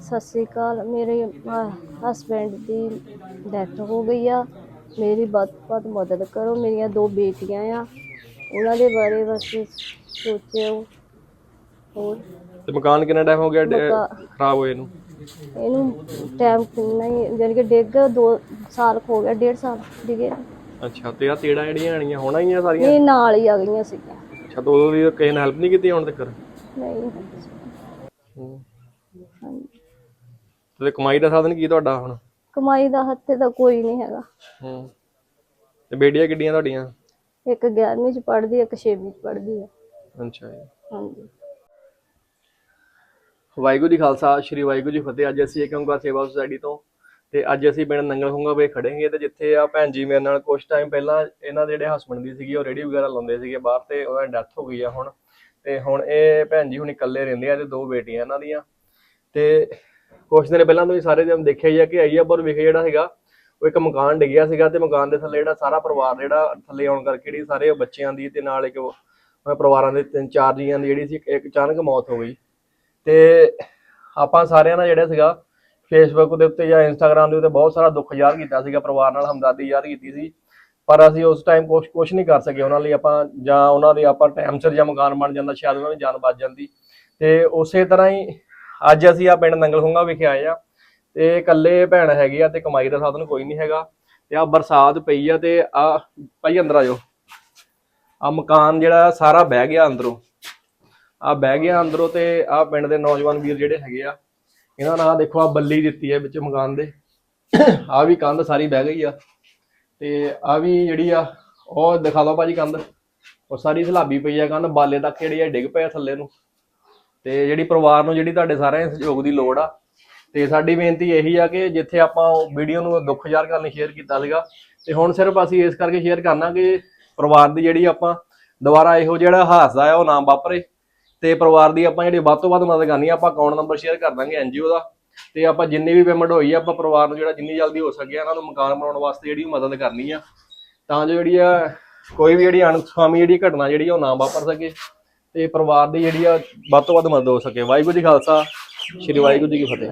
ਸਤਿ ਸ੍ਰੀ ਅਕਾਲ। ਮੇਰੇ ਹਸਬੈਂਡ ਦੀ ਡੈਥ ਹੋ ਗਈ ਆ। ਮੇਰੀ ਵੱਧ ਤੋਂ ਵੱਧ ਮਦਦ ਕਰੋ। ਮੇਰੀਆਂ ਦੋ ਬੇਟੀਆਂ ਆ। ਉਹਨਾਂ ਦੇ ਬਾਰੇ ਬਸ ਸੋਚਿਓ। ਹੋਰ? ਤੇ ਮਕਾਨ ਕਿੰਨਾ ਟਾਈਮ ਹੋ ਗਿਆ ਡੇ- ਮਕਾ- ਖਰਾਬ ਹੋਏ ਨੂੰ? ਇਹਨੂੰ ਟਾਈਮ ਕਿੰਨਾ ਹੀ ਯਾਨੀ ਕਿ ਡਿੱਗ ਦੋ ਸਾਲ ਕੁ ਹੋ ਗਿਆ। ਡੇਢ ਸਾਲ ਡਿਗੇ। ਅੱਛਾ ਤੇ ਆ ਤੇੜਾ ਜਿਹੜੀਆਂ ਆਣੀਆਂ ਹੋਣਾ ਹੀ ਆ ਸਾਰੀਆਂ? ਇਹ ਨਾਲ ਹੀ ਆ ਗਈਆਂ ਸੀਗੀਆਂ। ਅੱਛਾ ਤਾਂ ਉਦੋਂ ਵੀ ਕਿਸੇ ਨੇ ਹੈਲਪ ਨਹੀਂ ਕੀਤੀ ਹੁਣ ਤੱਕ? ਨਹੀਂ। ਹੂੰ। ਹਾਂਜੀ। ਤੇ ਕਮਾਈ ਦਾ ਸਾਧਨ ਕੀ ਤੁਹਾਡਾ ਹੁਣ? ਕਮਾਈ ਦਾ ਹੱਥੇ ਦਾ ਕੋਈ ਨਹੀਂ ਹੈਗਾ। ਹੂੰ। ਤੇ ਬੇਟੀਆਂ ਕਿੱਡੀਆਂ ਤੁਹਾਡੀਆਂ? ਇੱਕ 11ਵੀਂ ਚ ਪੜ੍ਹਦੀ ਇੱਕ 6ਵੀਂ ਚ ਪੜ੍ਹਦੀ ਆ। ਅੱਛਾ ਜੀ। ਹਾਂਜੀ। ਵਾਹਿਗੁਰੂ ਜੀ ਖਾਲਸਾ ਸ੍ਰੀ ਵਾਹਿਗੁਰੂ ਜੀ ਫਤਿਹ। ਅੱਜ ਅਸੀਂ ਏਕੰਕਾਰ ਸੇਵਾ ਸੁਸਾਇਟੀ ਤੋਂ ਤੇ ਅੱਜ ਅਸੀਂ ਪਿੰਡ ਨੰਗਲ ਖੁੰਗਾ ਵੇ ਖੜੇਗੇ ਤੇ ਜਿੱਥੇ ਆ ਭੈਣ ਜੀ ਮੇਰੇ ਨਾਲ ਕੁਝ ਟਾਈਮ ਪਹਿਲਾਂ ਇਹਨਾਂ ਦੇ ਜਿਹੜੇ ਹਸਬੰਡ ਦੀ ਸੀਗੀ ਉਹ ਰੇੜੀ ਵਗੈਰਾ ਲਾਉਂਦੇ ਸੀਗੇ ਬਾਹਰ ਤੇ ਉਹਨਾਂ ਦੀ ਡੈਥ ਹੋ ਗਈ ਆ ਹੁਣ। ਤੇ ਹੁਣ ਇਹ ਭੈਣ ਜੀ ਹੁਣ ਇਕੱਲੇ ਰਹਿੰਦੇ ਆ ਤੇ ਦੋ ਬੇਟੀਆਂ ਇਹਨਾਂ ਦੀਆਂ। ਤੇ ਕੁਝ ਦਿਨ ਪਹਿਲਾਂ ਤੁਸੀਂ ਸਾਰੇ ਜਨ ਦੇਖਿਆ ਹੀ ਆ ਕਿ ਆਈਆਪੁਰ ਵਿਖੇ ਜਿਹੜਾ ਹੈਗਾ ਉਹ ਇੱਕ ਮਕਾਨ ਡਿੱਗਿਆ ਸੀਗਾ ਤੇ ਮਕਾਨ ਦੇ ਥੱਲੇ ਜਿਹੜਾ ਸਾਰਾ ਪਰਿਵਾਰ ਜਿਹੜਾ ਥੱਲੇ ਆਉਣ ਕਰਕੇ ਜਿਹੜੀ ਸਾਰੇ ਬੱਚਿਆਂ ਦੀ ਤੇ ਨਾਲ ਇੱਕ ਪਰਿਵਾਰਾਂ ਦੇ ਤਿੰਨ ਚਾਰ ਜੀਆਂ ਦੀ ਜਿਹੜੀ ਸੀ ਇੱਕ ਅਚਾਨਕ ਮੌਤ ਹੋ ਗਈ। ਤੇ ਆਪਾਂ ਸਾਰਿਆਂ ਨਾਲ ਜਿਹੜਾ ਸੀਗਾ ਫੇਸਬੁੱਕ ਦੇ ਉੱਤੇ ਜਾਂ ਇੰਸਟਾਗ੍ਰam ਦੇ ਉੱਤੇ ਬਹੁਤ ਸਾਰਾ ਦੁੱਖ ਜ਼ਾਹਰ ਕੀਤਾ ਸੀਗਾ, ਪਰਿਵਾਰ ਨਾਲ ਹਮਦਰਦੀ ਜ਼ਾਹਰ ਕੀਤੀ ਸੀ। ਪਰ ਅਸੀਂ ਉਸ ਟਾਈਮ ਕੁਛ ਕੁਛ ਨਹੀਂ ਕਰ ਸਕੇ ਉਹਨਾਂ ਲਈ ਆਪਾਂ, ਜਾਂ ਉਹਨਾਂ ਦੇ ਆਪਾਂ ਟਾਈਮ ਸਿਰ ਜਾਂ ਮਕਾਨ ਬਣ ਜਾਂਦਾ, ਸ਼ਾਇਦ ਉਹਨਾਂ ਦੀ ਜਾਨ ਬਚ ਜਾਂਦੀ। ਤੇ ਉਸੇ ਤਰ੍ਹਾਂ ਹੀ ਅੱਜ ਅਸੀਂ ਆ ਪਿੰਡ ਨੰਗਲ ਖੁੰਗਾ ਵਿਖੇ ਆਏ ਆ ਤੇ ਇਕੱਲੇ ਭੈਣ ਹੈਗੀ ਆ ਤੇ ਕਮਾਈ ਦਾ ਸਾਧਨ ਕੋਈ ਨਹੀਂ ਹੈਗਾ ਤੇ ਆ ਬਰਸਾਤ ਪਈ ਆ ਤੇ ਆ ਭਾਈ ਅੰਦਰ ਆ ਜਾਓ। ਆ ਮਕਾਨ ਜਿਹੜਾ ਸਾਰਾ ਬਹਿ ਗਿਆ ਅੰਦਰੋਂ। ਆ ਬਹਿ ਗਿਆ ਅੰਦਰੋਂ ਤੇ ਆ ਪਿੰਡ ਦੇ ਨੌਜਵਾਨ ਵੀਰ ਜਿਹੜੇ ਹੈਗੇ ਆ, ਇਹਨਾਂ ਨਾਲ ਆਹ ਦੇਖੋ ਆ ਬੱਲੀ ਦਿੱਤੀ ਹੈ ਵਿੱਚ ਮਕਾਨ ਦੇ। ਆ ਵੀ ਕੰਧ ਸਾਰੀ ਬਹਿ ਗਈ ਆ ਤੇ ਆ ਵੀ ਜਿਹੜੀ ਆ, ਉਹ ਦਿਖਾ ਦਿਓ ਭਾਜੀ ਕੰਧ। ਉਹ ਸਾਰੀ ਸਲਾਬੀ ਪਈ ਆ ਕੰਧ, ਬਾਲੇ ਤੱਕ ਜਿਹੜੀ ਆ ਡਿੱਗ ਪਿਆ ਥੱਲੇ ਨੂੰ। ਤੇ ਜਿਹੜੀ ਪਰਿਵਾਰ ਨੂੰ ਜਿਹੜੀ ਤੁਹਾਡੇ ਸਾਰਿਆਂ ਦੇ ਸਹਿਯੋਗ ਦੀ ਲੋੜ ਆ, ਤੇ ਸਾਡੀ ਬੇਨਤੀ ਇਹੀ ਆ ਕਿ ਜਿੱਥੇ ਆਪਾਂ ਵੀਡੀਓ ਨੂੰ ਦੁੱਖ ਜ਼ਾਹਰ ਕਰਨ ਲਈ ਸ਼ੇਅਰ ਕੀਤਾ ਸੀਗਾ, ਤੇ ਹੁਣ ਸਿਰਫ ਅਸੀਂ ਇਸ ਕਰਕੇ ਸ਼ੇਅਰ ਕਰਨਾ ਕਿ ਪਰਿਵਾਰ ਦੀ ਜਿਹੜੀ ਆਪਾਂ ਦੁਬਾਰਾ ਇਹੋ ਜਿਹੜਾ ਹਾਦਸਾ ਆ, ਉਹ ਨਾ ਵਾਪਰੇ, ਤੇ ਪਰਿਵਾਰ ਦੀ ਆਪਾਂ ਜਿਹੜੀ ਵੱਧ ਤੋਂ ਵੱਧ ਮਦਦ ਕਰਨੀ ਆ, ਆਪਾਂ ਅਕਾਊਂਟ ਨੰਬਰ ਸ਼ੇਅਰ ਕਰ ਦਾਂਗੇ ਐਨਜੀਓ ਦਾ, ਤੇ ਆਪਾਂ ਜਿੰਨੀ ਵੀ ਪੇਮੈਂਟ ਹੋਈ ਆ, ਆਪਾਂ ਪਰਿਵਾਰ ਨੂੰ ਜਿਹੜਾ ਜਿੰਨੀ ਜਲਦੀ ਹੋ ਸਕੇ ਇਹਨਾਂ ਨੂੰ ਮਕਾਨ ਬਣਾਉਣ ਵਾਸਤੇ ਜਿਹੜੀ ਮਦਦ ਕਰਨੀ ਆ, ਤਾਂ ਜੋ ਜਿਹੜੀ ਆ ਕੋਈ ਵੀ ਜਿਹੜੀ ਅਣਸੁਖਾਵੀ ਜਿਹੜੀ ਘਟਨਾ ਜਿਹੜੀ ਆ, ਉਹ ਨਾ ਵਾਪਰ ਸਕੇ। ਤੇ ਪਰਿਵਾਰ ਦੀ ਜਿਹੜੀ ਆ ਵੱਧ ਤੋਂ ਵੱਧ ਮਦਦ ਹੋ ਸਕੇ। ਵਾਹਿਗੁਰੂ ਜੀ ਖਾਲਸਾ, ਸ੍ਰੀ ਵਾਹਿਗੁਰੂ ਜੀ ਕੀ ਫਤਿਹ।